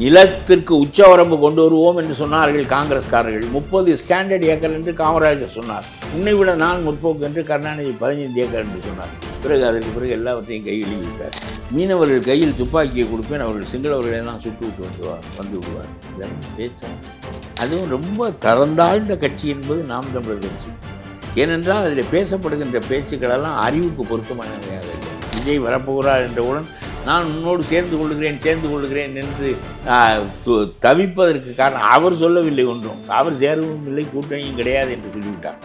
நிலத்திற்கு உச்சவரம்பு கொண்டு வருவோம் என்று சொன்னார்கள் காங்கிரஸ்காரர்கள். முப்பது ஸ்டாண்டர்ட் ஏக்கர் என்று காமராஜர் சொன்னார். உன்னை விட நான் முற்போக்கு என்று கருணாநிதி பதினைந்து ஏக்கர் என்று சொன்னார். பிறகு அதற்கு பிறகு எல்லாவற்றையும் கையில் விட்டார் மீனவர்கள் கையில் துப்பாக்கியை கொடுப்பேன் அவர்கள் சிங்களவர்களெல்லாம் சுட்டு விட்டு வந்துவார் வந்து விடுவார். இதெல்லாம் பேச்சா? அதுவும் ரொம்ப தரந்தாழ்ந்த கட்சி என்பது நாம் தமிழர் கட்சி. ஏனென்றால் அதில் பேசப்படுகின்ற பேச்சுக்களெல்லாம் அறிவுக்கு பொருத்தமானவையாக இல்லை. விஜய் வரப்போகிறார் என்றவுடன் நான் உன்னோடு சேர்ந்து கொள்கிறேன் சேர்ந்து கொள்கிறேன் என்று தவிப்பதற்கு காரணம் அவர் சொல்லவில்லை ஒன்றும். அவர் சேரவும் இல்லை கூட்டணியும் கிடையாது என்று சொல்லிவிட்டார்.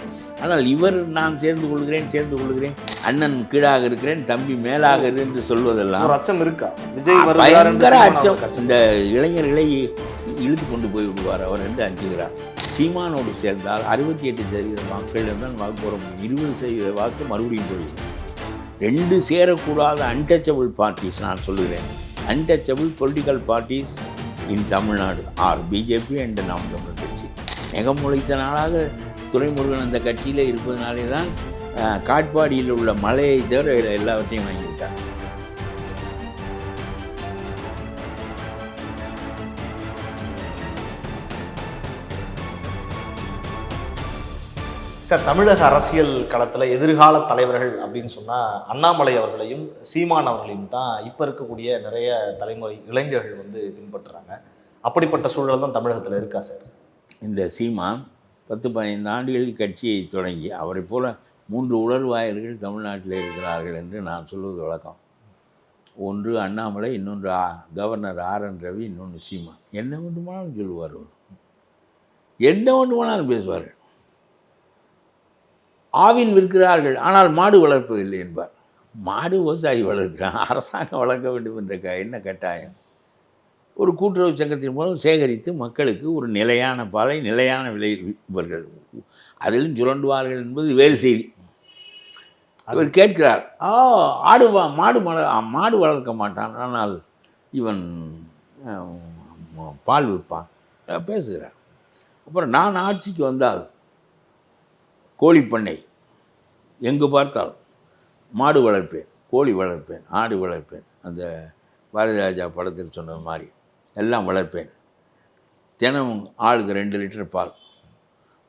ஆனால் இவர் நான் சேர்ந்து கொள்கிறேன் சேர்ந்து கொள்கிறேன் அண்ணன் கீழாக இருக்கிறேன் தம்பி மேலாக என்று சொல்வதெல்லாம் அச்சம் இருக்கா? விஜய் பயங்கர அச்சம். இந்த இளைஞர்களை இழுத்து கொண்டு போய் விடுவார் அவர் என்று அஞ்சுகிறார். சீமானோடு சேர்ந்தால் அறுபத்தி எட்டு சதவீத மக்கள் தான் வாக்கு போகிறோம் இருபது சதவீத வாக்கு மறுபடியும் போயிடும். ரெண்டு சேரக்கூடாத அன்டச்சபிள் பார்ட்டிஸ் நான் சொல்லுகிறேன். Untouchable political parties in Tamil Nadu are BJP and Naam Tamil Katchi மிக நாளாக துரைமுருகன் அந்த கட்சியில் இருப்பதனாலே தான் காட்பாடியில் உள்ள மலையை தவிர எல்லாவற்றையும் வாங்கிவிட்டார் சார் தமிழக அரசியல் களத்தில் எதிர்கால தலைவர்கள் அப்படின்னு சொன்னால் அண்ணாமலை அவர்களையும் சீமான் அவர்களையும் தான் இப்போ இருக்கக்கூடிய நிறைய தலைமுறை இளைஞர்கள் வந்து பின்பற்றுறாங்க. அப்படிப்பட்ட சூழல் தான் தமிழகத்தில் இருக்கா சார்? இந்த சீமான் பத்து பதினைந்து ஆண்டுகளில் கட்சியை தொடங்கி அவரைப் போல மூன்று உடல்வாயர்கள் தமிழ்நாட்டில் இருக்கிறார்கள் என்று நான் சொல்வது வழக்கம். ஒன்று அண்ணாமலை இன்னொன்று ஆ கவர்னர் ஆர் என் ரவி இன்னொன்று சீமான். என்ன வேண்டுமானாலும் சொல்லுவார் என்ன வேண்டுமானாலும் பேசுவார்கள் ஆவின் விற்கிறார்கள் ஆனால் மாடு வளர்ப்பதில்லை என்பார். மாடு விவசாயி வளர்க்கிறான் அரசாங்கம் வளர்க்க வேண்டும் என்ற க என்ன கட்டாயம்? ஒரு கூட்டுறவு சங்கத்தின் மூலம் சேகரித்து மக்களுக்கு ஒரு நிலையான பாலை நிலையான விலையில் விற்பவர்கள் அதிலும் சுரண்டுவார்கள் என்பது வேறு செய்தி. அவர் கேட்கிறார் ஆ ஆடு வா மாடு வள மாடு வளர்க்க மாட்டான் ஆனால் இவன் பால் விற்பான். பேசுகிறார். அப்புறம் நான் ஆட்சிக்கு வந்தால் கோழிப்பண்ணை எங்கு பார்த்தாலும் மாடு வளர்ப்பேன் கோழி வளர்ப்பேன் ஆடு வளர்ப்பேன். அந்த பாரதி ராஜா படத்தில் சொன்னது மாதிரி எல்லாம் வளர்ப்பேன். தினமும் ஆளுக்கு ரெண்டு லிட்டர் பால்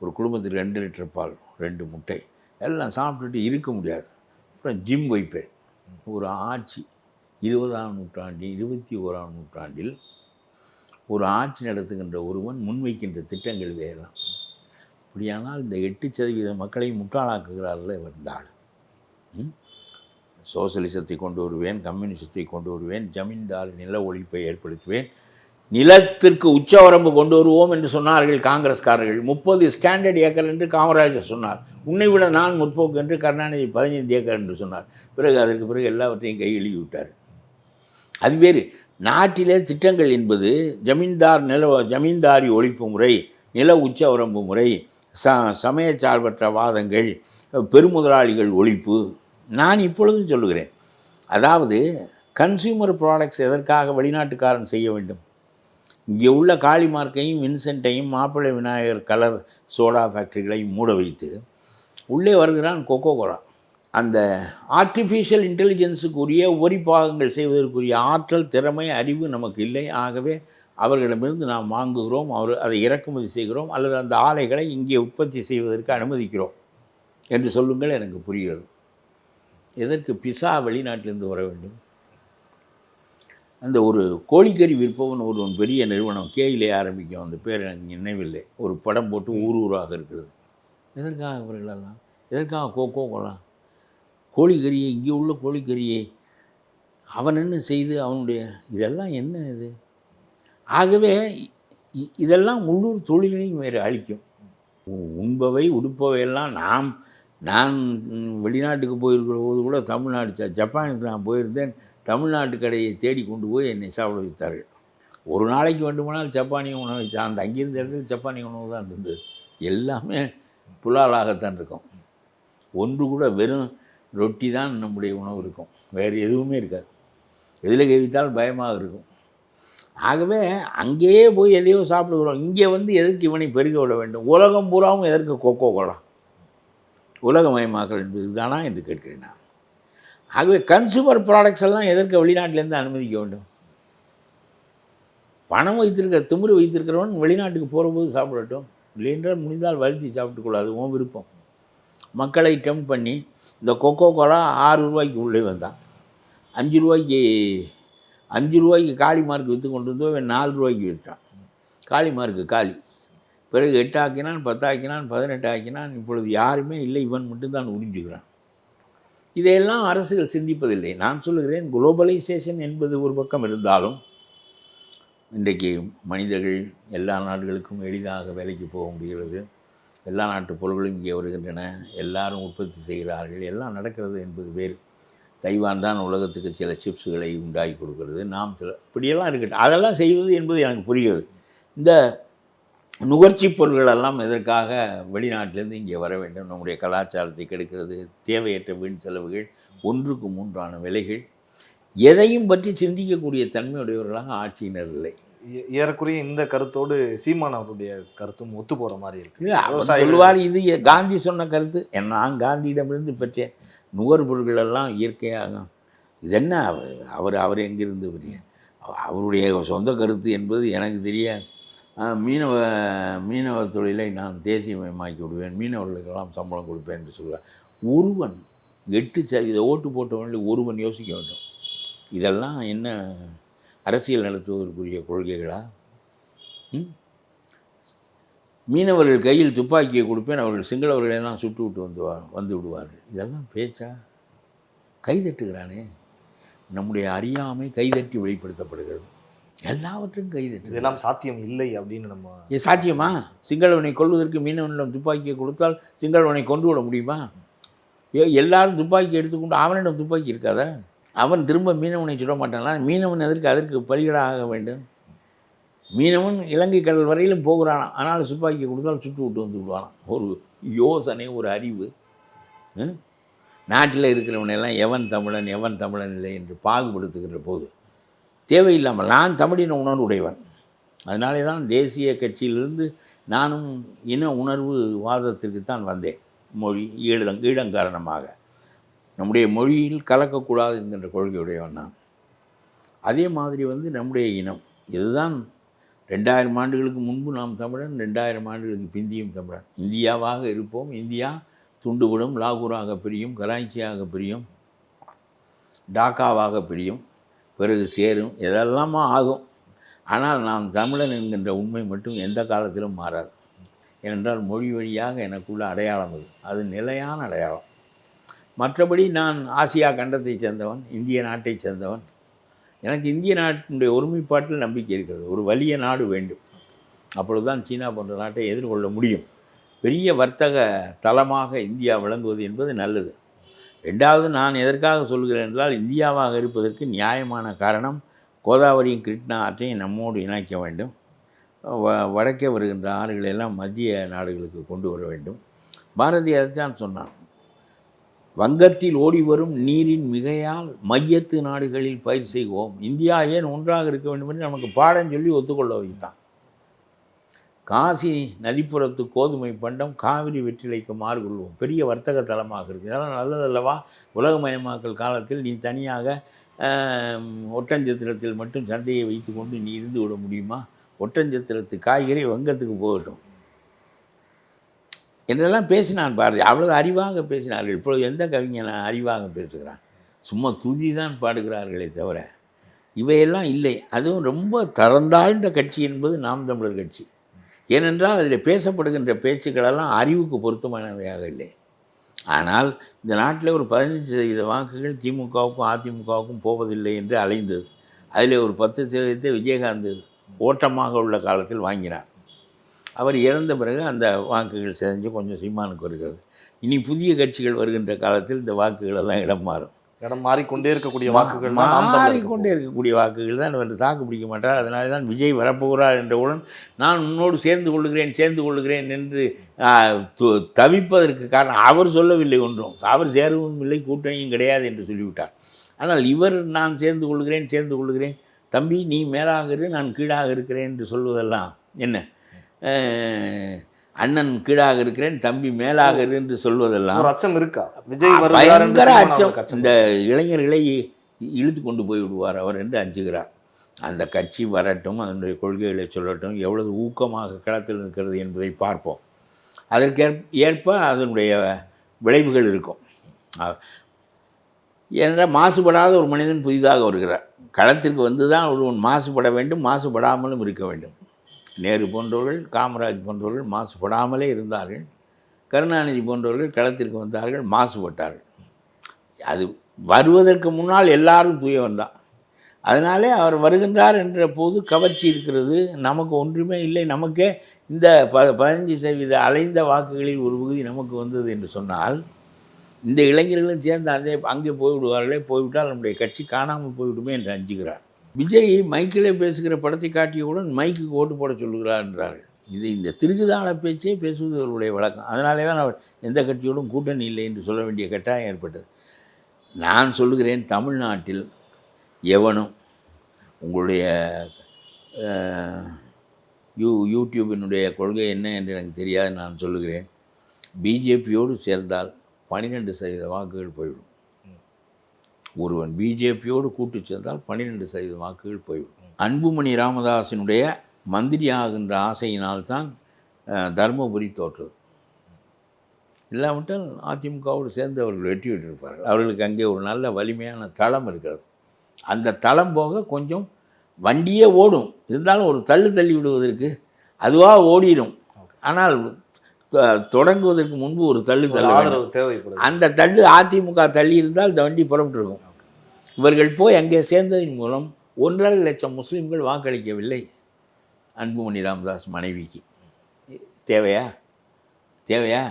ஒரு குடும்பத்துக்கு ரெண்டு லிட்டர் பால் ரெண்டு முட்டை எல்லாம் சாப்பிட்டுட்டு இருக்க முடியாது. அப்புறம் ஜிம் வைப்பேன். ஒரு ஆட்சி இருபதாம் நூற்றாண்டில் இருபத்தி ஓராம் நூற்றாண்டில் ஒரு ஆட்சி நடத்துகின்ற ஒருவன் முன்வைக்கின்ற திட்டங்கள் இவையெல்லாம் அப்படியானால் இந்த எட்டு சதவீத மக்களை முட்டாளாக்குகிறார்கள் வந்தாள் சோசலிசத்தை கொண்டு வருவேன் கம்யூனிசத்தை கொண்டு வருவேன் ஜமீன்தார் நில ஒழிப்பை ஏற்படுத்துவேன் நிலத்திற்கு உச்சவரம்பு கொண்டு வருவோம் என்று சொன்னார்கள் காங்கிரஸ்காரர்கள். முப்பது ஸ்டாண்டர்ட் ஏக்கர் என்று காமராஜர் சொன்னார். உன்னை விட நான் முற்போக்கு என்று கருணாநிதி பதினைந்து ஏக்கர் என்று சொன்னார். பிறகு அதற்கு பிறகு எல்லாவற்றையும் கை விட்டார். அது வேறு. நாட்டிலே திட்டங்கள் என்பது ஜமீன்தார் நில ஜமீன்தாரி ஒழிப்பு முறை நில உச்சவரம்பு முறை ச சமயச்சார்பற்ற வாதங்கள் பெருமுதலாளிகள் ஒழிப்பு நான் இப்பொழுதும் சொல்லுகிறேன். அதாவது கன்சியூமர் ப்ராடக்ட்ஸ் எதற்காக வெளிநாட்டுக்காரன் செய்ய வேண்டும்? இங்கே உள்ள காளிமார்க்கையும் வின்சென்ட்டையும் மாப்பிள்ளை விநாயகர் கலர் சோடா ஃபேக்ட்ரிகளையும் மூட வைத்து உள்ளே வருகிறான் கொக்கோ கோலா அந்த ஆர்டிஃபிஷியல் இன்டெலிஜென்ஸுக்குரிய உபரி பாகங்கள் செய்வதற்குரிய ஆற்றல் திறமை அறிவு நமக்கு இல்லை. ஆகவே அவர்களிடமிருந்து நாம் வாங்குகிறோம் அவர் அதை இறக்குமதி செய்கிறோம் அல்லது அந்த ஆலைகளை இங்கே உற்பத்தி செய்வதற்கு அனுமதிக்கிறோம் என்று சொல்லுங்கள் எனக்கு புரிகிறது. எதற்கு பிசா வெளிநாட்டிலிருந்து வர வேண்டும்? அந்த ஒரு கோழிக்கறி விற்பவன் ஒரு பெரிய நிறுவனம் கேயிலே ஆரம்பிக்கும் அந்த பேர் எனக்கு நினைவில்லை. ஒரு படம் போட்டு ஊர் ஊராக இருக்குது எதற்காக அவர்களெல்லாம் எதற்காக கோகோ கோலா கோழிக்கறியை இங்கே உள்ள கோழிக்கறியை. அவன் என்ன செய்து அவனுடைய இதெல்லாம் என்ன இது? ஆகவே இதெல்லாம் உள்ளூர் தொழிலையும் வேறு அழிக்கும். உண்பவை உடுப்பவை எல்லாம் நாம் நான் வெளிநாட்டுக்கு போயிருக்கிற போது கூட தமிழ்நாடு ஜப்பானுக்கு நான் போயிருந்தேன். தமிழ்நாட்டு கடையை தேடி கொண்டு போய் என்னை சாப்பிட வைத்தார்கள். ஒரு நாளைக்கு வேண்டுமானால் ஜப்பானிய உணவை சார்ந்த அங்கிருந்த இடத்துல ஜப்பானிய உணவு தான் இருந்தது. எல்லாமே புலாலாகத்தான் இருக்கும். ஒன்று கூட வெறும் ரொட்டி தான் நம்முடைய உணவு இருக்கும். வேறு எதுவுமே இருக்காது. எதில் கவித்தால் பயமாக இருக்கும். ஆகவே அங்கேயே போய் எதையோ சாப்பிடுகிறோம் இங்கே வந்து எதற்கு இவனை பெருக விட வேண்டும்? உலகம் பூராவும் எதற்கு? Coca Cola. உலகமயமாக்கல் என்பது தானா என்று கேட்கிறேன் நான். ஆகவே கன்சூமர் ப்ராடக்ட்ஸ் எல்லாம் எதற்கு வெளிநாட்டிலேருந்து அனுமதிக்க வேண்டும்? பணம் வைத்திருக்கிற திமிரு வைத்திருக்கிறவன் வெளிநாட்டுக்கு போகிறபோது சாப்பிடட்டும். இல்லைன்றால் முடிந்தால் வருத்தி சாப்பிட்டுக்கொள்ளாது உன் விருப்பம். மக்களை டெம்ப் பண்ணி இந்த கொக்கோ கோலா ஆறு ரூபாய்க்கு உள்ளே வந்தான். அஞ்சு ரூபாய்க்கு அஞ்சு ரூபாய்க்கு காளி மார்க் விற்று கொண்டு வந்து இவன் நாலு ரூபாய்க்கு விற்றான் காளி மார்க்கு காளி. பிறகு எட்டு ஆக்கினான் பத்து ஆக்கினான் பதினெட்டு ஆக்கினான். இப்பொழுது யாருமே இல்லை இவன் மட்டும்தான் உறிஞ்சுகிறான். இதையெல்லாம் அரசுகள் சிந்திப்பதில்லை. நான் சொல்லுகிறேன் குளோபலைசேஷன் என்பது ஒரு பக்கம் இருந்தாலும் இன்றைக்கு மனிதர்கள் எல்லா நாடுகளுக்கும் எளிதாக வேலைக்கு போக முடிகிறது. எல்லா நாட்டு பொருள்களும் இங்கே வருகின்றன. எல்லாரும் உற்பத்தி செய்கிறார்கள். எல்லாம் நடக்கிறது என்பது வேறு. தைவான் தான் உலகத்துக்கு சில சிப்ஸுகளை உண்டாக்கி கொடுக்கிறது. நாம் சில இப்படியெல்லாம் இருக்கட்டும். அதெல்லாம் செய்வது என்பது எனக்கு புரிகிறது. இந்த நுகர்ச்சி பொருள்கள் எல்லாம் எதற்காக வெளிநாட்டிலேருந்து இங்கே வர வேண்டும்? நம்முடைய கலாச்சாரத்தை கெடுக்கிறது தேவையற்ற வீண் செலவுகள் ஒன்றுக்கு மூன்றான விலைகள். எதையும் பற்றி சிந்திக்கக்கூடிய தன்மையுடையவர்களாக ஆட்சியினர் இல்லை. ஏறக்குறைய இந்த கருத்தோடு சீமான் அவருடைய கருத்தும் ஒத்து போற மாதிரி இருக்கு. சொல்லுவார் இது காந்தி சொன்ன கருத்து. நான் காந்தியிடமிருந்து பெற்ற நுகர்பொருள்கள் எல்லாம் இயற்கையாக இது என்ன அவர் அவர் அவர் எங்கிருந்து பெரிய? அவருடைய சொந்த கருத்து என்பது எனக்கு தெரிய மீனவ மீனவ தொழிலை நான் தேசியமயமாக்கி விடுவேன் மீனவர்களுக்கெல்லாம் சம்பளம் கொடுப்பேன் என்று சொல்லுவார் ஒருவன் எட்டு சதவீத ஓட்டு போட்டவனில் ஒருவன் யோசிக்க வேண்டும். இதெல்லாம் என்ன அரசியல் நடத்துவதற்குரிய கொள்கைகளா? ம்? மீனவர்கள் கையில் துப்பாக்கியை கொடுப்பேன் அவர்கள் சிங்களவர்களை எல்லாம் சுட்டு விட்டு வந்து வந்து விடுவார்கள். இதெல்லாம் பேச்சா? கைதட்டுகிறானே நம்முடைய அறியாமை கைதட்டி வெளிப்படுத்தப்படுகிறது. எல்லாவற்றும் கைதட்டு இதெல்லாம் சாத்தியம் இல்லை அப்படின்னு நம்ம இது சாத்தியமா? சிங்களவனை கொல்வதற்கு மீனவனிடம் துப்பாக்கியை கொடுத்தால் சிங்களவனை கொண்டு விட முடியுமா? ஏ எல்லாரும் துப்பாக்கி எடுத்துக்கொண்டு அவனிடம் துப்பாக்கி இருக்காதா? அவன் திரும்ப மீனவனை சுட மாட்டானா? மீனவன் எதற்கு அதற்கு பலிகடாக வேண்டும்? மீனவன் இலங்கை கடல் வரையிலும் போகிறானாம். ஆனால் துப்பாக்கி கொடுத்தாலும் சுட்டு விட்டு வந்து விடுவானாம். ஒரு யோசனை ஒரு அறிவு நாட்டில் இருக்கிறவனெல்லாம் எவன் தமிழன் எவன் தமிழன் இல்லை என்று பாகுபடுத்துகின்ற போது தேவையில்லாமல் நான் தமிழின உணர்வு உடையவன் அதனாலே தான் தேசிய கட்சியிலிருந்து நானும் இன உணர்வு வாதத்திற்கு தான் வந்தேன். மொழி ஈழம் ஈழம் காரணமாக. நம்முடைய மொழியில் கலக்கக்கூடாது என்கின்ற கொள்கையுடையவன் நான். அதே மாதிரி வந்து நம்முடைய இனம். இதுதான் ரெண்டாயிரம் ஆண்டுகளுக்கு முன்பு நாம் தமிழன் ரெண்டாயிரம் ஆண்டுகளுக்கு பிந்தியும் தமிழன். இந்தியாவாக இருப்போம் இந்தியா துண்டுவிடும் லாகூராக பிரியும் கராச்சியாக பிரியும் டாக்காவாக பிரியும் பிறகு சேரும் இதெல்லாமா ஆகும். ஆனால் நாம் தமிழன் என்கின்ற உண்மை மட்டும் எந்த காலத்திலும் மாறாது. ஏனென்றால் மொழி வழியாக எனக்குள்ள அடையாளம் அது. அது நிலையான அடையாளம். மற்றபடி நான் ஆசியா கண்டத்தைச் சேர்ந்தவன் இந்திய நாட்டைச் சேர்ந்தவன் எனக்கு இந்திய நாட்டினுடைய ஒருமைப்பாட்டில் நம்பிக்கை இருக்கிறது. ஒரு வலிய நாடு வேண்டும். அப்பொழுதுதான் சீனா போன்ற நாட்டை எதிர்கொள்ள முடியும். பெரிய வர்த்தக தளமாக இந்தியா விளங்குவது என்பது நல்லது. ரெண்டாவது நான் எதற்காக சொல்கிறேன் என்றால் இந்தியாவாக இருப்பதற்கு நியாயமான காரணம் கோதாவரியும் கிருஷ்ணா ஆற்றையும் நம்மோடு இணைக்க வேண்டும். வ வடக்கே வருகின்ற ஆறுகளை எல்லாம் மத்திய நாடுகளுக்கு கொண்டு வர வேண்டும். பாரதியார் தான் சொன்னான். வங்கத்தில் ஓடி வரும் நீரின் மிகையால் மையத்து நாடுகளில் பயிர் செய்வோம். இந்தியா ஏன் ஒன்றாக இருக்க வேண்டும் என்று நமக்கு பாடம் சொல்லி ஒத்துக்கொள்ள வைத்தான். காசி நதிப்புறத்து கோதுமை பண்டம் காவிரி வெற்றிலைக்கு மாறுகொள்வோம் பெரிய வர்த்தக தலமாக இருக்குது அதெல்லாம் நல்லதல்லவா உலகமயமாக்கல் காலத்தில் நீ தனியாக ஒட்டஞ்சத்திரத்தில் மட்டும் சந்தையை வைத்துக்கொண்டு நீ இருந்து விட முடியுமா? ஒட்டஞ்சத்திரத்து காய்கறி வங்கத்துக்கு போகட்டும். என்றெல்லாம் பேசினான் பாரதி? அவ்வளவு அறிவாக பேசினார்கள். இப்பொழுது எந்த கவிஞன் அறிவாக பேசுகிறான்? சும்மா துதி தான் பாடுகிறார்களே தவிர இவையெல்லாம் இல்லை. அதுவும் ரொம்ப தரந்தாழ்ந்த கட்சி என்பது நாம் தமிழர் கட்சி. ஏனென்றால் அதில் பேசப்படுகின்ற பேச்சுக்களெல்லாம் அறிவுக்கு பொருத்தமானவையாக இல்லை. ஆனால் இந்த நாட்டில் ஒரு பதினஞ்சு சதவீத வாக்குகள் திமுகவுக்கும் அதிமுகவுக்கும் போவதில்லை என்று அலைந்தது. அதில் ஒரு பத்து சதவீதத்தை விஜயகாந்த் ஓட்டமாக உள்ள காலத்தில் வாங்கினார். அவர் இறந்த பிறகு அந்த வாக்குகள் செஞ்சு கொஞ்சம் சீமானுக்கு வருகிறது. இனி புதிய கட்சிகள் வருகின்ற காலத்தில் இந்த வாக்குகள் எல்லாம் இடம் மாறும். இடம் மாறிக்கொண்டே இருக்கக்கூடிய வாக்குகள் மாறிக்கொண்டே இருக்கக்கூடிய. வாக்குகள் தான். இவர் தாக்கு பிடிக்க மாட்டார். அதனால தான் விஜய் வரப்போகிறார் என்றவுடன் நான் உன்னோடு சேர்ந்து கொள்ளுகிறேன் சேர்ந்து கொள்ளுகிறேன் என்று தவிப்பதற்கு காரணம் அவர் சொல்லவில்லை ஒன்றும். அவர் சேரவும் இல்லை கூட்டணியும் கிடையாது என்று சொல்லிவிட்டார். ஆனால் இவர் நான் சேர்ந்து கொள்கிறேன் சேர்ந்து கொள்கிறேன் தம்பி நீ மேலாக இரு நான் கீழாக இருக்கிறேன் என்று சொல்வதெல்லாம் என்ன? அண்ணன் கீழாக இருக்கிறேன் தம்பி மேலாக இரு என்று சொல்வதெல்லாம் அச்சம் இருக்கா? விஜய் என்று பயங்கர அச்சம். இந்த இளைஞர்களை இழுத்து கொண்டு போய் விடுவார் அவர் என்று அஞ்சுகிறார். அந்த கட்சி வரட்டும் அதனுடைய கொள்கைகளை சொல்லட்டும் எவ்வளவு ஊக்கமாக களத்தில் இருக்கிறது என்பதை பார்ப்போம். அதற்கேற்ப ஏற்ப அதனுடைய விளைவுகள் இருக்கும். ஏனென்றால் மாசுபடாத ஒரு மனிதன் புதிதாக வருகிறார். களத்திற்கு வந்து தான் ஒருவன் மாசுபட வேண்டும் மாசுபடாமலும் இருக்க வேண்டும். நேரு போன்றவர்கள் காமராஜ் போன்றவர்கள் மாசுபடாமலே இருந்தார்கள். கருணாநிதி போன்றவர்கள் களத்திற்கு வந்தார்கள் மாசுபட்டார்கள். அது வருவதற்கு முன்னால் எல்லாரும் தூயவன் தான். அதனாலே அவர் வருகின்றார் என்ற போது கவர்ச்சி இருக்கிறது. நமக்கு ஒன்றுமே இல்லை. நமக்கே இந்த ப பதினஞ்சு சதவீத அலைந்த வாக்குகளில் ஒரு பகுதி நமக்கு வந்தது என்று சொன்னால் இந்த இளைஞர்களும் சேர்ந்து அதே அங்கே போய்விடுவார்களே போய்விட்டால் நம்முடைய கட்சி காணாமல் போய்விடுமே என்று அஞ்சுகிறார். விஜய் மைக்கிலே பேசுகிற படத்தை காட்டியவுடன் மைக்குக்கு ஓட்டு போட சொல்லுகிறார் என்றார்கள் இது இந்த திருகுதாள பேச்சே பேசுவது அவருடைய வழக்கம். அதனாலே தான் அவர் எந்த கட்சியோடும் கூட்டணி இல்லை என்று சொல்ல வேண்டிய கட்டாயம் ஏற்பட்டது. நான் சொல்லுகிறேன் தமிழ்நாட்டில் எவனும் உங்களுடைய யூ யூடியூபினுடைய கொள்கை என்ன என்று எனக்கு தெரியாது நான் சொல்லுகிறேன். பிஜேபியோடு சேர்ந்தால் பன்னிரெண்டு சதவீத வாக்குகள் போய்விடும். ஒருவன் பிஜேபியோடு கூட்டு சேர்ந்தால் பன்னிரெண்டு சதவீத வாக்குகள் போய்விடும். அன்புமணி ராமதாஸினுடைய மந்திரி ஆகின்ற ஆசையினால்தான் தர்மபுரி தோற்றது. இல்லாவிட்டால் அதிமுகவோடு சேர்ந்து அவர்கள் வெற்றி பெற்றிருப்பார்கள். அவர்களுக்கு அங்கே ஒரு நல்ல வலிமையான தளம் இருக்கிறது. அந்த தளம் போக கொஞ்சம் வண்டியே ஓடும். இருந்தாலும் ஒரு தள்ளு தள்ளி விடுவதற்கு அதுவாக ஓடிடும். ஆனால் தொடங்குவதற்கு முன்பு ஒரு தள்ளு தள்ள தேவைப்படுது. அந்த தள்ளு அதிமுக தள்ளி இருந்தால் இந்த வண்டி புறப்பட்டிருக்கும் இவர்கள் போய் அங்கே சேர்ந்ததின் மூலம் ஒன்றரை லட்சம் முஸ்லீம்கள் வாக்களிக்கவில்லை. அன்புமணி ராமதாஸ் மனைவிக்கு. தேவையா? தேவையா?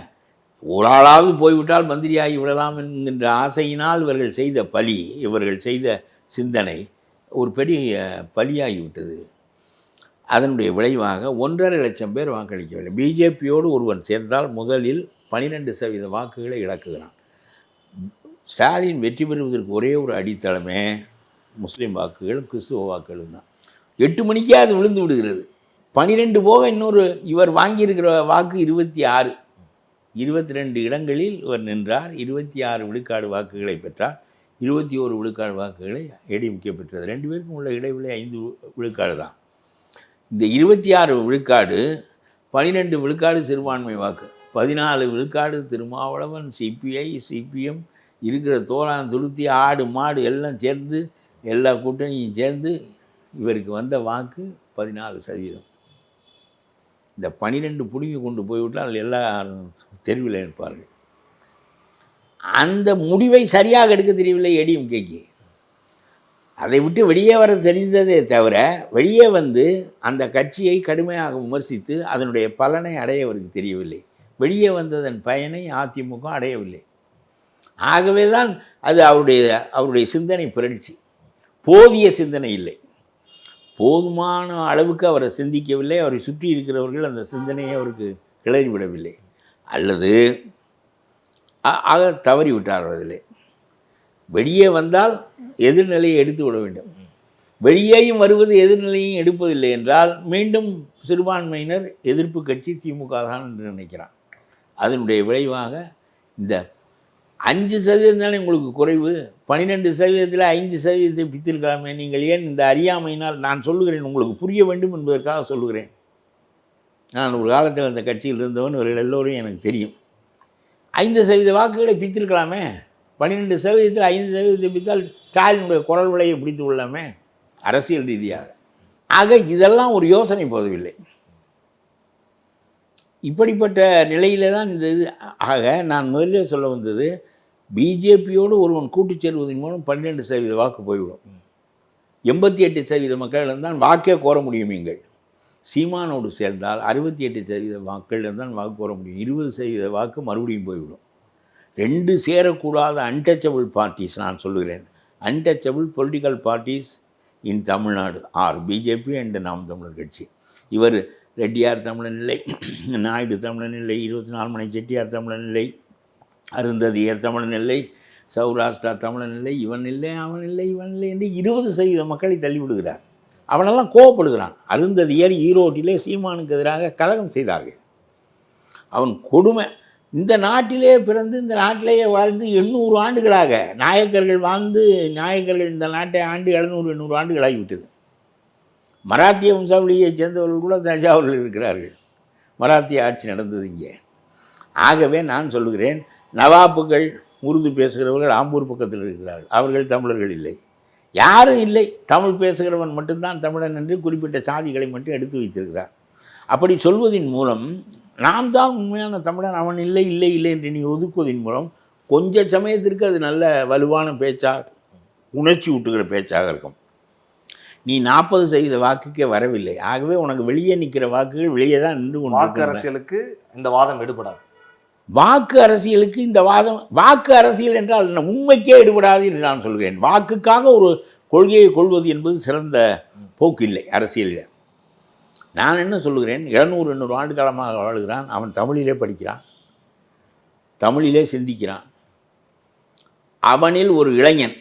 ஒரு ஆளாவது போய்விட்டால் மந்திரியாகி விடலாம் என்கின்ற ஆசையினால் இவர்கள் செய்த பலி இவர்கள் செய்த சிந்தனை ஒரு பெரிய பலியாகிவிட்டது. அதனுடைய விளைவாக ஒன்றரை லட்சம் பேர் வாக்களிக்கவில்லை. பிஜேபியோடு ஒருவன் சேர்ந்தால் முதலில் பனிரெண்டு சதவீத வாக்குகளை இழக்குகிறான். ஸ்டாலின் வெற்றி பெறுவதற்கு ஒரே ஒரு அடித்தளமே முஸ்லீம் வாக்குகளும் கிறிஸ்துவ வாக்குகளும் தான். எட்டு மணிக்கே அது விழுந்து விடுகிறது. பனிரெண்டு போக இன்னொரு இவர் வாங்கியிருக்கிற வாக்கு இருபத்தி ஆறு. இருபத்தி ரெண்டு இடங்களில் இவர் நின்றார். இருபத்தி ஆறு விழுக்காடு வாக்குகளை பெற்றார். இருபத்தி ஓரு விழுக்காடு வாக்குகளை ஏடிஎம்கே பெற்றது. ரெண்டு பேருக்கும் உள்ள இடைவெளி ஐந்து விழுக்காடு தான். இந்த இருபத்தி ஆறு விழுக்காடு பனிரெண்டு விழுக்காடு சிறுபான்மை வாக்கு பதினாலு விழுக்காடு திருமாவளவன் சிபிஐ சிபிஎம் இருக்கிற தோளான் துளுத்தி ஆடு மாடு எல்லாம் சேர்ந்து எல்லா கூட்டணியும் சேர்ந்து இவருக்கு வந்த வாக்கு பதினாலு சதவீதம். இந்த பனிரெண்டு பிடுங்கி கொண்டு போய்விட்டால் எல்லாரும் தெருவில் இருப்பார்கள். அந்த முடிவை சரியாக எடுக்க தெரியவில்லை ஏடிஎம்கேக்கு. அதை விட்டு வெளியே வர தெரிந்ததே தவிர வெளியே வந்து அந்த கட்சியை கடுமையாக விமர்சித்து அதனுடைய பலனை அடைய அவருக்கு தெரியவில்லை. வெளியே வந்ததன் பயனை அதிமுக அடையவில்லை. ஆகவே தான் அது அவருடைய அவருடைய சிந்தனை புரட்சி. போதிய சிந்தனை இல்லை. போதுமான அளவுக்கு அவரை சிந்திக்கவில்லை. அவரை சுற்றி இருக்கிறவர்கள் அந்த சிந்தனையை அவருக்கு கிளறி விடவில்லை. அல்லது ஆக தவறி விட்டார் அதிலே. வெளியே வந்தால் எதிர்நிலையை எடுத்து விட வேண்டும். வெளியேயும் வருவது எதிர்நிலையும் எடுப்பதில்லை என்றால் மீண்டும் சிறுபான்மையினர் எதிர்ப்பு கட்சி திமுக தான் என்று நினைக்கிறான். அதனுடைய விளைவாக இந்த அஞ்சு சதவீதம் தானே உங்களுக்கு குறைவு. பன்னிரெண்டு சதவீதத்தில் ஐந்து சதவீதத்தை பித்திருக்கலாமே நீங்கள் ஏன் இந்த அறியாமையினால் நான் சொல்லுகிறேன் உங்களுக்கு புரிய வேண்டும் என்பதற்காக சொல்லுகிறேன். நான் ஒரு காலத்தில் அந்த கட்சியில் இருந்தவன் இவர்கள் எல்லோரும் எனக்கு தெரியும். ஐந்து சதவீத வாக்குகளை பித்திருக்கலாமே பன்னிரெண்டு சதவீதத்தில் ஐந்து சதவீதத்தை பித்தால் ஸ்டாலினுடைய குரல் விலையை பிடித்து கொள்ளாமே அரசியல் ரீதியாக. ஆக இதெல்லாம் ஒரு யோசனை போதவில்லை. இப்படிப்பட்ட நிலையில் தான் இந்த இது. ஆக நான் முதல்ல சொல்ல வந்தது பிஜேபியோடு ஒருவன் கூட்டுச் செல்வதன் மூலம் பன்னிரெண்டு சதவீத வாக்கு போய்விடும். எண்பத்தி எட்டு சதவீத மக்கள் தான் வாக்கே கோர முடியும் நீங்கள். சீமானோடு சேர்ந்தால் அறுபத்தி எட்டு சதவீத மக்கள் தான் வாக்கு கோர முடியும். இருபது சதவீத வாக்கு மறுபடியும் போய்விடும். ரெண்டு சேரக்கூடாத அன்டச்சபிள் பார்ட்டிஸ் நான் சொல்லுகிறேன். Untouchable political parties in Tamil Nadu. Are BJP and Naam Tamilar Katchi. இவர் ரெட்டியார் தமிழன் இல்லை நாயுடு தமிழன் இல்லை இருபத்தி நாலு மணி செட்டியார் தமிழன் இல்லை. அருந்ததியர் தமிழன் இல்லை சௌராஷ்டிரா தமிழன் இல்லை இவன் இல்லை அவன் இல்லை இவன் இல்லை என்று இருபது சதவீத மக்களை தள்ளிவிடுகிறார். அவனெல்லாம் கோவப்படுகிறான். அருந்ததியர் ஈரோட்டிலே சீமானுக்கு எதிராக கலகம் செய்தார்கள். அவன் கொடுமை. இந்த நாட்டிலே பிறந்து இந்த நாட்டிலேயே வாழ்ந்து எண்ணூறு ஆண்டுகளாக நாயக்கர்கள் வாழ்ந்து நாயக்கர்கள் இந்த நாட்டை ஆண்டு எழுநூறு எண்ணூறு ஆண்டுகளாகிவிட்டது. மராத்திய வம்சாவளியைச் சேர்ந்தவர்கள் கூட தஞ்சாவூரில் இருக்கிறார்கள். மராத்திய ஆட்சி நடந்தது இங்கே. ஆகவே நான் சொல்லுகிறேன் நவாப்புகள் உருது பேசுகிறவர்கள் ஆம்பூர் பக்கத்தில் இருக்கிறார்கள். அவர்கள் தமிழர்கள் இல்லை. யாரும் இல்லை. தமிழ் பேசுகிறவன் மட்டும்தான் தமிழன் என்று குறிப்பிட்ட சாதிகளை மட்டும் எடுத்து வைத்திருக்கிறார். அப்படி சொல்வதின் மூலம் நாம் தான் உண்மையான தமிழன் அவன் இல்லை இல்லை இல்லை என்று நீ ஒதுக்குவதன் மூலம் கொஞ்ச சமயத்திற்கு அது நல்ல வலுவான பேச்சாக உணர்ச்சி ஊட்டுகிற பேச்சாக இருக்கும். நீ நாற்பது சதவீத வாக்குக்கே வரவில்லை. ஆகவே உனக்கு வெளியே நிற்கிற வாக்குகள் வெளியே தான் நின்று வாக்கு அரசியலுக்கு இந்த வாதம் எடுபடாது. வாக்கு அரசியலுக்கு இந்த வாதம் வாக்கு அரசியல் என்றால் என்ன? உண்மைக்கே ஈடுபடாது என்று நான் சொல்கிறேன். வாக்குக்காக ஒரு கொள்கையை கொள்வது என்பது சிறந்த போக்கு இல்லை அரசியலில். நான் என்ன சொல்லுகிறேன்? இருநூறு எண்ணூறு ஆண்டு காலமாக வாழ்கிறான். அவன் தமிழிலே படிக்கிறான். தமிழிலே சிந்திக்கிறான். அவனில் ஒரு இளைஞன்.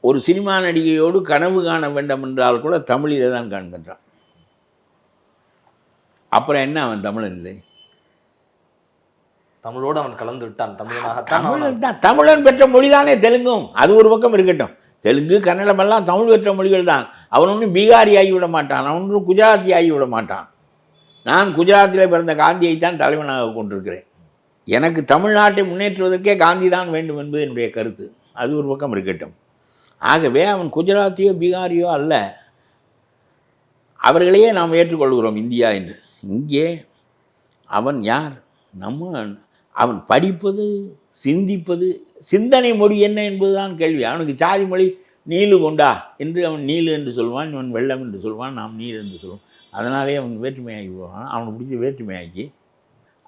ஒரு சினிமா நடிகையோடு கனவு காண வேண்டும் என்றால் கூட தமிழிலே தான் காண்கின்றான். அப்புறம் என்ன அவன் தமிழன் இல்லை? தமிழோடு அவன் கலந்து விட்டான் தமிழனாகத்தான் தமிழன் தான். தமிழன் பெற்ற மொழி தானே தெலுங்கும். அது ஒரு பக்கம் இருக்கட்டும். தெலுங்கு கன்னடம் எல்லாம் தமிழ் பெற்ற மொழிகள் தான். அவன் ஒன்றும் பீகாரி ஆகிவிட மாட்டான். அவன் ஒன்றும் குஜராத்தி ஆகிவிட மாட்டான். நான் குஜராத்தில் பிறந்த காந்தியை தான் தலைவனாக கொண்டிருக்கிறேன். எனக்கு தமிழ்நாட்டை முன்னேற்றுவதற்கே காந்தி தான் வேண்டும் என்பது என்னுடைய கருத்து. அது ஒரு பக்கம் இருக்கட்டும். ஆகவே அவன் குஜராத்தியோ பீகாரியோ அல்ல. அவர்களையே நாம் ஏற்றுக்கொள்கிறோம் இந்தியா என்று. இங்கே அவன் யார்? நம்ம அவன் படிப்பது சிந்திப்பது சிந்தனை மொழி என்ன என்பதுதான் கேள்வி. அவனுக்கு சாதி மொழி நீலு கொண்டா? என்று அவன் நீலு என்று சொல்வான் இவன் வெள்ளம் என்று சொல்வான் நாம் நீர் என்று சொல்லுவோம் அதனாலே அவன் வேற்றுமையாகி போவான். அவனை பிடிச்சி வேற்றுமையாக்கி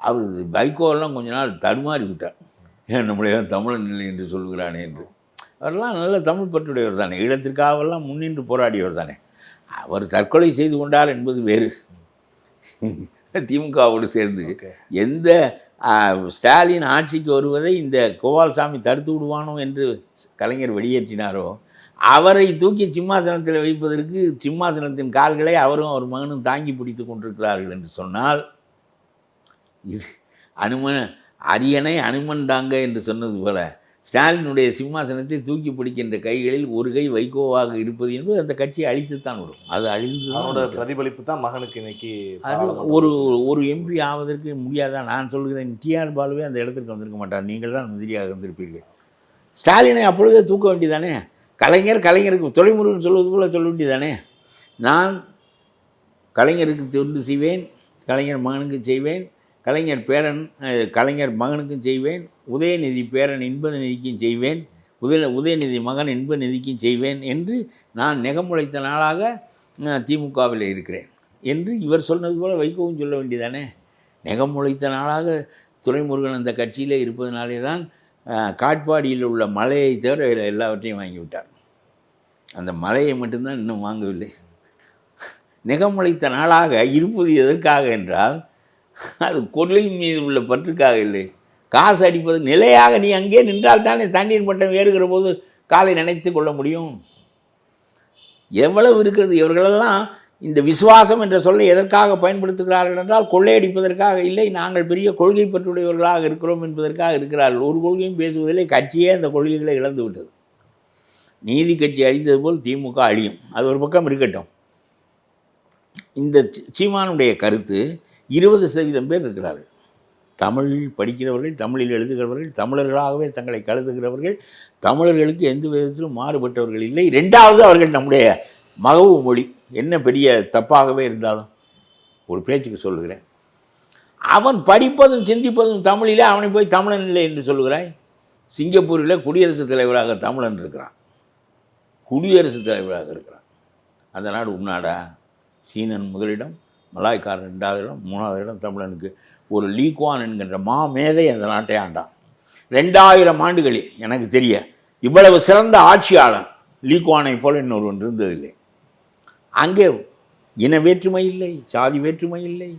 அவர் பைக்கோவெல்லாம் கொஞ்ச நாள் தடுமாறி விட்டார். ஏன் நம்முடைய தமிழன் இல்லை என்று சொல்லுகிறானே என்று. அவரெல்லாம் நல்ல தமிழ் பற்றுடையவர் தானே. ஈழத்திற்காகவெல்லாம் முன்னின்று போராடியவர் தானே. அவர் தற்கொலை செய்து கொண்டார் என்பது வேறு. திமுகவோடு சேர்ந்து. எந்த ஸ்டாலின் ஆட்சிக்கு வருவதை இந்த கோபால்சாமி தடுத்து விடுவானோ என்று கலைஞர் வெளியேற்றினாரோ அவரை தூக்கி சிம்மாசனத்தில் வைப்பதற்கு சிம்மாசனத்தின் கால்களை அவரும் அவர் மகனும் தாங்கி பிடித்து கொண்டிருக்கிறார்கள் என்று சொன்னால் இது அனுமன் அரியணை அனுமன் தாங்க என்று சொன்னது போல ஸ்டாலினுடைய சிம்மாசனத்தை தூக்கி பிடிக்கின்ற கைகளில் ஒரு கை வைகோவாக இருப்பது என்பது அந்த கட்சியை அழித்துத்தான் விடும். அது அழிந்து அவனோட பிரதிபலிப்பு தான் மகனுக்கு இன்னைக்கு அது. ஒரு ஒரு எம்பி ஆவதற்கு முடியாதா? நான் சொல்கிறேன் டிஆர் பாலுவே அந்த இடத்துக்கு வந்திருக்க மாட்டார். நீங்கள் தான் மந்திரியாக வந்திருப்பீர்கள் ஸ்டாலினை அப்பொழுதே தூக்க வேண்டியதானே? கலைஞர் கலைஞருக்கு துறைமுருகன் சொல்வது போல சொல்ல வேண்டியதானே? நான் கலைஞருக்கு தொண்டு செய்வேன் கலைஞர் மகனுக்கு செய்வேன் கலைஞர் பேரன் கலைஞர் மகனுக்கும் செய்வேன் உதயநிதி பேரன் இன்பநிதிக்கும் செய்வேன் உதய உதயநிதி மகன் இன்பநிதிக்கும் செய்வேன் என்று நான் நெகமுளைத்த நாளாக திமுகவில் இருக்கிறேன் என்று இவர் சொன்னது போல் வைகோவும் சொல்ல வேண்டியதானே? நெகமுளைத்த நாளாக துரைமுருகன் அந்த கட்சியில் இருப்பதனாலே தான் காட்பாடியில் உள்ள மலையை தவிர எல்லாவற்றையும் வாங்கிவிட்டார் அந்த மலையை மட்டும்தான் இன்னும் வாங்கவில்லை. நெகமுளைத்த நாளாக இருப்பது எதற்காக என்றால் அது கொள்ளையின் மீது உள்ள பற்றுக்காக இல்லை. காசு அடிப்பது நிலையாக நீ அங்கே நின்றால் தானே தண்ணீர் மட்டம் ஏறுகிற போது காலை நினைத்து கொள்ள முடியும்? எவ்வளவு இருக்கிறது? இவர்களெல்லாம் இந்த விசுவாசம் என்ற சொல்லை எதற்காக பயன்படுத்துகிறார்கள் என்றால் கொள்ளையடிப்பதற்காக இல்லை. நாங்கள் பெரிய கொள்கை பற்றுடையவர்களாக இருக்கிறோம் என்பதற்காக இருக்கிறார்கள். ஒரு கொள்கையும் பேசுவதில்லை. கட்சியே அந்த கொள்கைகளை இழந்து விட்டது. நீதி கட்சி அழிந்தது போல் திமுக அழியும். அது ஒரு பக்கம் இருக்கட்டும். இந்த சீமானுடைய கருத்து இருபது சதவீதம் பேர் இருக்கிறார்கள். தமிழில் படிக்கிறவர்கள் தமிழில் எழுதுகிறவர்கள் தமிழர்களாகவே தங்களை கருதுகிறவர்கள் தமிழர்களுக்கு எந்த விதத்திலும் மாறுபட்டவர்கள் இல்லை. ரெண்டாவது அவர்கள் நம்முடைய மகவு மொழி. என்ன பெரிய தப்பாகவே இருந்தாலும் ஒரு பேச்சுக்கு சொல்லுகிறேன். அவன் படிப்பதும் சிந்திப்பதும் தமிழிலே அவனை போய் தமிழன் இல்லை என்று சொல்லுகிறாய்? சிங்கப்பூரில் குடியரசுத் தலைவராக தமிழன் இருக்கிறான். குடியரசுத் தலைவராக இருக்கிறான். அந்த நாடு உன்னாடா சீனன் முதலிடம் மலாய்க்காரன் ரெண்டாவது இடம் மூணாவது இடம் தமிழனுக்கு. ஒரு லீக்வான் என்கின்ற மாமேதை அந்த நாட்டை ஆண்டான். ரெண்டாயிரம் ஆண்டுகளில் எனக்கு தெரிய. இவ்வளவு சிறந்த ஆட்சியாளன் லீக்வானை போல இன்னொருவன் இருந்ததில்லை. அங்கே இன வேற்றுமை இல்லை சாதி வேற்றுமை இல்லை.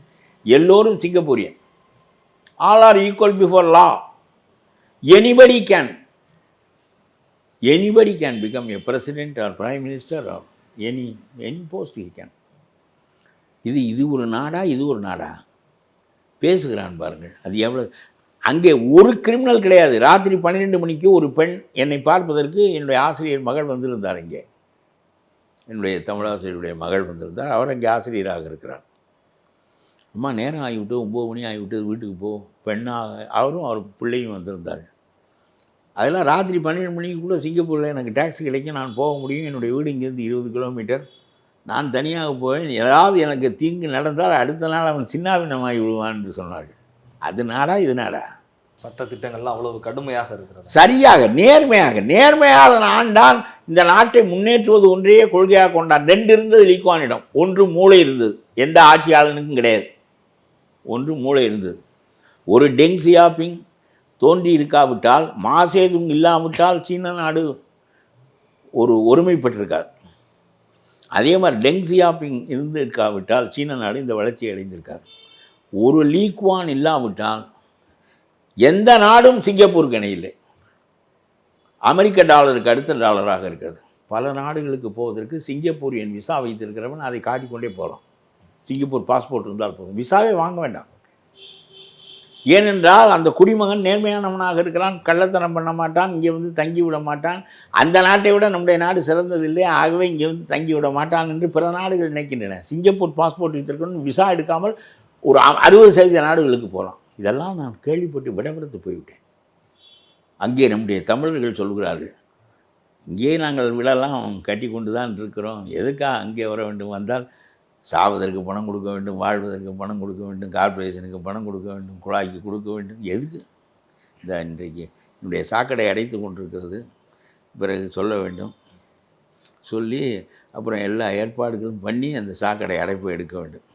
எல்லோரும் Singaporean. All are equal before law anybody can anybody can become a president or prime minister or any any post he can இது இது ஒரு நாடா இது ஒரு நாடா? பேசுகிறான் பாருங்கள். அது எவ்வளோ அங்கே ஒரு கிரிமினல் கிடையாது. ராத்திரி பன்னிரெண்டு மணிக்கு ஒரு பெண் என்னை பார்ப்பதற்கு என்னுடைய ஆசிரியர் மகள் வந்திருந்தார் இங்கே. என்னுடைய தமிழாசிரியருடைய மகள் வந்திருந்தார். அவர் அங்கே ஆசிரியராக இருக்கிறார். அம்மா நேரம் ஆகிவிட்டு ஒம்பது மணி ஆகிவிட்டு வீட்டுக்கு போ. பெண்ணாக அவரும் அவர் பிள்ளையும் வந்திருந்தார் அதெல்லாம் ராத்திரி பன்னெண்டு மணிக்குள்ளே சிங்கப்பூரில் எனக்கு டாக்ஸி கிடைக்கும் நான் போக முடியும். என்னுடைய வீடு இங்கேருந்து இருபது கிலோமீட்டர் நான் தனியாக போவேன் ஏதாவது எனக்கு தீங்கு நடந்தால் அடுத்த நாள் அவன் சின்னாபின்னமாகி விடுவான் என்று சொன்னார்கள். அது நாடா இது நாடா? சட்ட திட்டங்கள்லாம் அவ்வளவு கடுமையாக இருக்கிறது. சரியாக நேர்மையாக நேர்மையாளன் ஆண்டான் இந்த நாட்டை முன்னேற்றுவது ஒன்றையே கொள்கையாக கொண்டான். ரெண்டு இருந்தது லீக்வானிடம் ஒன்று மூளை இருந்தது. எந்த ஆட்சியாளனுக்கும் கிடையாது. ஒன்று மூளை இருந்தது. ஒரு டெங் சியாபிங் தோன்றி இருக்காவிட்டால் மாசேதும் இல்லாவிட்டால் சீன நாடு ஒரு ஒருமைப்பட்டிருக்காது. அதே மாதிரி டெங் சியாபிங் இருந்திருக்காவிட்டால் சீன நாடு இந்த வளர்ச்சி அடைந்திருக்காது. ஒரு லீக்வான் இல்லாவிட்டால் எந்த நாடும் சிங்கப்பூருக்கு இணையில்லை. இல்லை அமெரிக்க டாலருக்கு அடுத்த டாலராக இருக்கிறது. பல நாடுகளுக்கு போவதற்கு சிங்கப்பூர் என் விசா வைத்திருக்கிறவன் அதை காட்டிக்கொண்டே போகலாம். சிங்கப்பூர் பாஸ்போர்ட் இருந்தால் போதும். விசாவே வாங்க வேண்டாம். ஏனென்றால் அந்த குடிமகன் நேர்மையானவனாக இருக்கிறான் கள்ளத்தனம் பண்ண மாட்டான் இங்கே வந்து தங்கி விட மாட்டான். அந்த நாட்டை விட நம்முடைய நாடு சிறந்ததில்லை ஆகவே இங்கே வந்து தங்கி விட மாட்டான் என்று பிற நாடுகள் நினைக்கின்றன. சிங்கப்பூர் பாஸ்போர்ட் வைத்திருக்கணும் விசா எடுக்காமல் ஒரு அ- அறுபது சதவீத நாடுகளுக்கு போகலாம். இதெல்லாம் நான் கேள்விப்பட்டு விடப்படுத்து போய்விட்டேன். அங்கே நம்முடைய தமிழர்கள் சொல்கிறார்கள் இங்கே நாங்கள் விடலாம் கட்டி கொண்டு தான் இருக்கிறோம். எதுக்காக அங்கே வர வேண்டும்? வந்தால் சாவதற்கு பணம் கொடுக்க வேண்டும் வாழ்வதற்கு பணம் கொடுக்க வேண்டும் கார்ப்பரேஷனுக்கு பணம் கொடுக்க வேண்டும் குழாய்க்கு கொடுக்க வேண்டும். எதுக்கு? இந்த இன்றைக்கு என்னுடைய சாக்கடை அடைத்து கொண்டிருக்கிறது. பிறகு சொல்ல வேண்டும். சொல்லி அப்புறம் எல்லா ஏற்பாடுகளும் பண்ணி அந்த சாக்கடை அடைப்பை எடுக்க வேண்டும்.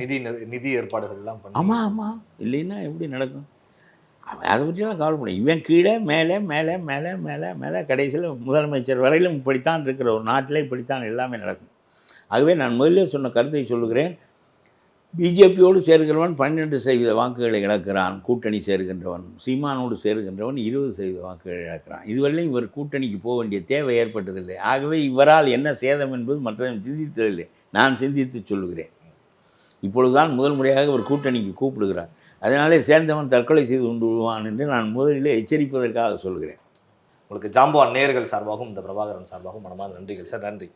நிதி நிதி ஏற்பாடுகள் எல்லாம் பண்ணி ஆமாம் ஆமாம் இல்லைன்னா எப்படி நடக்கும்? அதை பற்றியெல்லாம் கவலைப்படும் இவன் கீழே மேலே மேலே மேலே மேலே மேலே கடைசியில் முதலமைச்சர் வரையிலும் இப்படித்தான் இருக்கிற ஒரு நாட்டில் இப்படித்தான் எல்லாமே நடக்கும். ஆகவே நான் முதல்ல சொன்ன கருத்தை சொல்லுகிறேன். பிஜேபியோடு சேர்கிறவன் பன்னெண்டு சதவீத வாக்குகளை இழக்கிறான் கூட்டணி சேர்கின்றவன் சீமானோடு சேர்கின்றவன் இருபது சதவீத வாக்குகளை இழக்கிறான். இதுவரையிலும் இவர் கூட்டணிக்கு போக வேண்டிய தேவை ஏற்பட்டதில்லை. ஆகவே இவரால் என்ன சேதம் என்பது மற்றவன் சிந்தித்ததில்லை. நான் சிந்தித்து சொல்லுகிறேன். இப்பொழுதுதான் முதல் முறையாக இவர் கூட்டணிக்கு கூப்பிடுகிறார். அதனாலே சேர்ந்தவன் தற்கொலை செய்து கொண்டு விடுவான் என்று நான் முதலிலே எச்சரிப்பதற்காக சொல்கிறேன் உங்களுக்கு ஜாம்பவான் நேர்கள் சார்பாகவும் இந்த பிரபாகரன் சார்பாகவும் மனமார்ந்த நன்றிகள். சார் நன்றி.